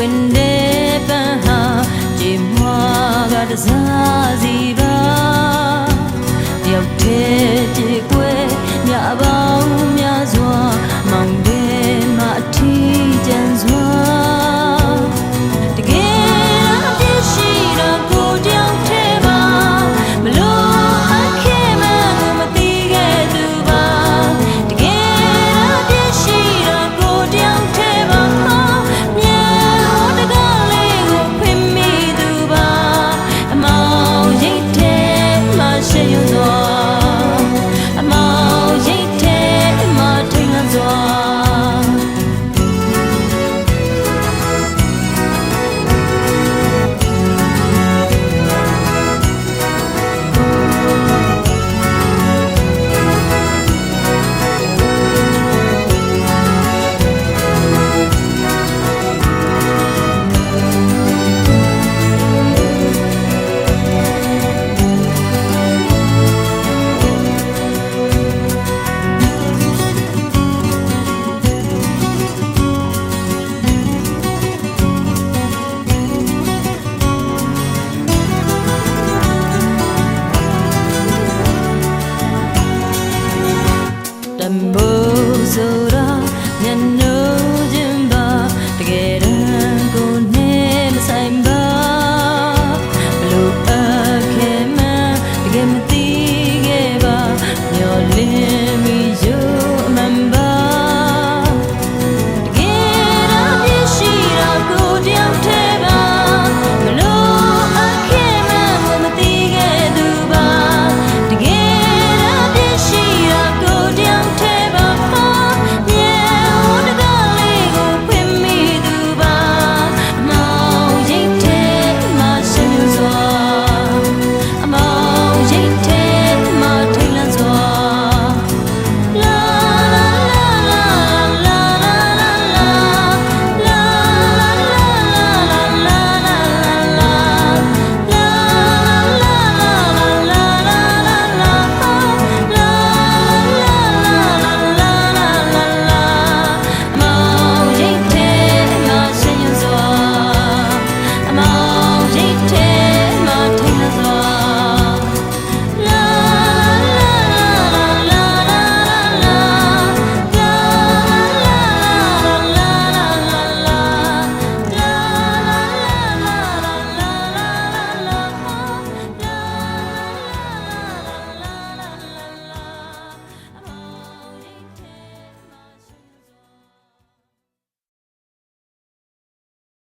when de paha je mwa ga da za zi ba yau te je